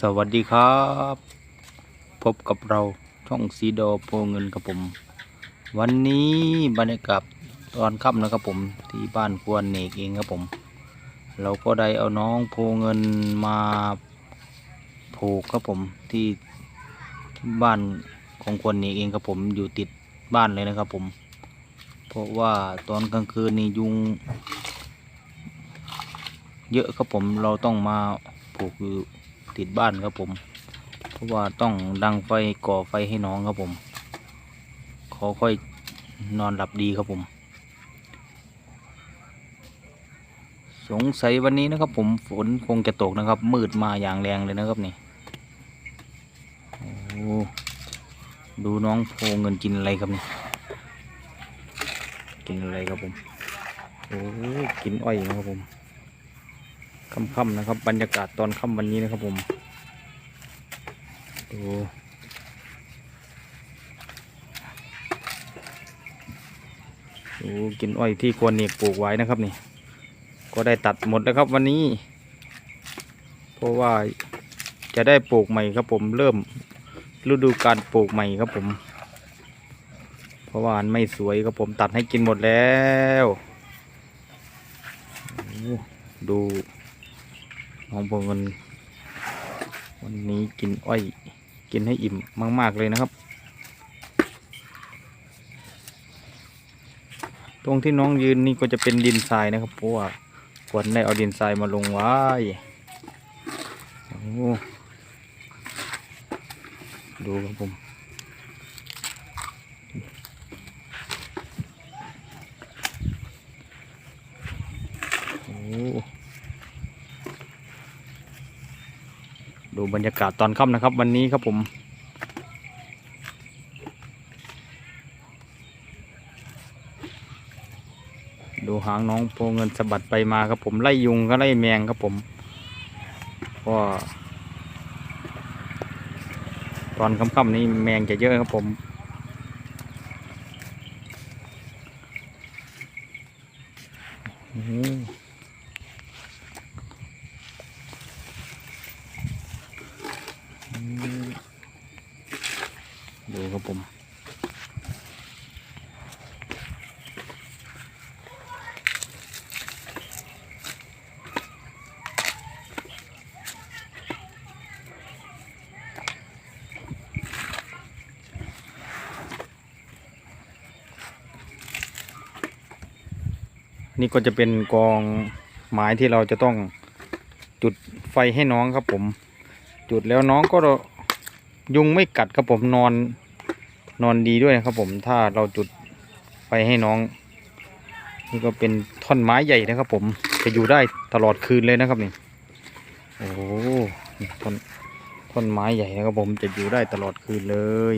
สวัสดีครับ พบกับเราช่องสีดอโพเงินครับผม วันนี้บรรยากาศตอนค่ำนะครับผมที่บ้านควรเนกเองครับผม เราก็ได้เอาน้องโพเงินมาผูกครับผมที่บ้านของควรเนกเองครับผมอยู่ติดบ้านเลยนะครับผม เพราะว่าตอนกลางคืนนี่ยุง เยอะครับผมเราต้องมาผูกอยู่ ติดบ้านครับผม เพราะว่าต้องดังไฟก่อไฟให้น้องครับผม ขอค่อยนอนหลับดีครับผม สงสัยวันนี้นะครับผมฝนคงจะตกนะครับ มืดมาอย่างแรงเลยนะครับนี่โอ้ดูน้องโพเงินกินอะไรครับนี่กินอะไรครับผมโอ้กินอ้อยนะครับผม ค่ำๆนะครับ บรรยากาศตอนค่ำวันนี้นะครับผมดูดูกินอ้อยที่ควรเนกปลูกไว้นะครับนี่ ก็ได้ตัดหมดแล้วครับวันนี้ เพราะว่าจะได้ปลูกใหม่ครับผมเริ่มฤดูการปลูกใหม่ครับผม เพราะว่าอันไม่สวยครับผมตัดให้กินหมดแล้ว ดู น้องพงเงินวันนี้กินอ้อย กินให้อิ่มมาก ๆ เลยนะครับ ตรงที่น้องยืนนี่ก็จะเป็นดินทรายนะครับเพราะว่าควรได้เอาดินทรายมาลงไว้ดูครับผมโอ้ ดูบรรยากาศตอนค่ำนะครับ วันนี้ครับผม ดูหางน้องโพเงินสะบัดไปมาครับผมไล่ยุงก็ไล่แมงครับผมก็ตอนค่ำๆนี้แมงจะเยอะครับผมอ้โห อืม ดูครับผมนี่ก็จะเป็นกองไม้ที่เราจะต้องจุดไฟให้น้องครับผม จุดแล้วน้องก็ยุงไม่กัดครับผมนอนนอนดีด้วยนะครับผมถ้าเราจุดไฟให้น้อง นี่ก็เป็นท่อนไม้ใหญ่นะครับ ผมจะอยู่ได้ตลอดคืนเลยนะครับนี่โอ้ท่อนท่อนไม้ใหญ่นะครับผมจะอยู่ได้ตลอดคืนเลย